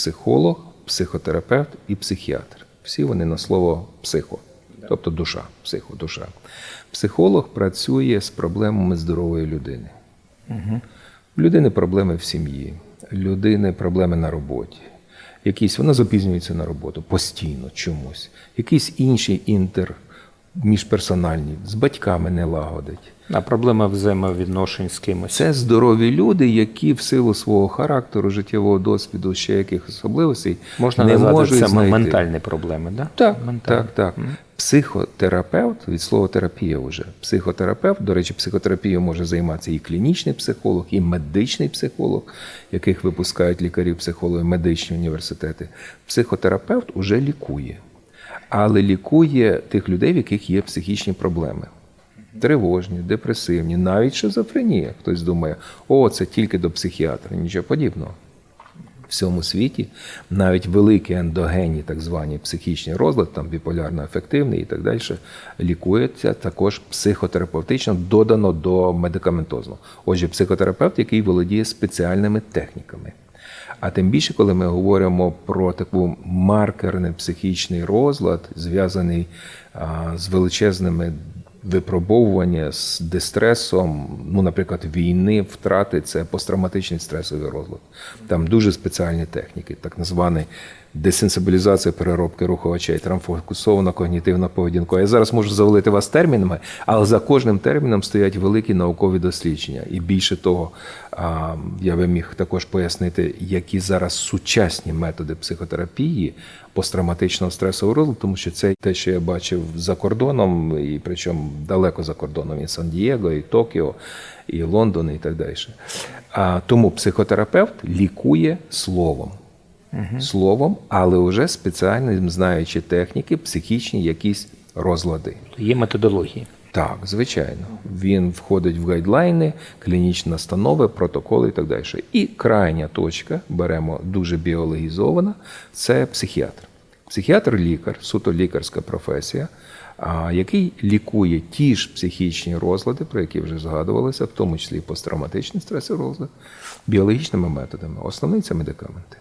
психолог, психотерапевт і психіатр. Всі вони на слово психо, тобто душа, психо, душа. Психолог працює з проблемами здорової людини. У людини проблеми в сім'ї, людини проблеми на роботі. Якісь вона запізнюється на роботу постійно чомусь. Якісь інші інтер міжперсональні з батьками не лагодить. А проблема взаємовідношень з кимось. Це здорові люди, які в силу свого характеру, життєвого досвіду, ще якихось особливостей Можна не назвати можуть це знайти. ментальні проблеми, да? Так, Ментальні. так, так. Психотерапевт від слова терапія вже. Психотерапевт, до речі, психотерапією може займатися і клінічний психолог, і медичний психолог, яких випускають лікарів, психологи, медичні університети. Психотерапевт уже лікує, але лікує тих людей, в яких є психічні проблеми. Тривожні, депресивні, навіть шизофренія. Хтось думає, о, це тільки до психіатра, нічого подібного в всьому світі навіть великі ендогенні, так звані психічні розлади, там біполярно-ефективний і так далі, лікується також психотерапевтично додано до медикаментозного. Отже, психотерапевт, який володіє спеціальними техніками. А тим більше, коли ми говоримо про таку маркерний психічний розлад, зв'язаний з величезними випробовування з дистресом, ну, наприклад, війни, втрати це посттравматичний стресовий розлад. Там дуже спеціальні техніки, так звані десенсибілізація переробки руху очей, травмфокусована когнітивна поведінка. Я зараз можу завалити вас термінами, але за кожним терміном стоять великі наукові дослідження. І більше того, я би міг також пояснити, які зараз сучасні методи психотерапії посттравматичного стресового розладу, тому що це те, що я бачив за кордоном, і причому далеко за кордоном, і Сан-Дієго, і Токіо, і Лондон, і так далі. Тому психотерапевт лікує словом. Словом, але вже спеціально знаючи техніки, психічні якісь розлади. Є методології. Так, звичайно. Він входить в гайдлайни, клінічні настанови, протоколи і так далі. І крайня точка, беремо дуже біологізована, це психіатр. Психіатр лікар, суто лікарська професія, який лікує ті ж психічні розлади, про які вже згадувалися, в тому числі і посттравматичний стресовий розлад, біологічними методами. Основний це медикаменти.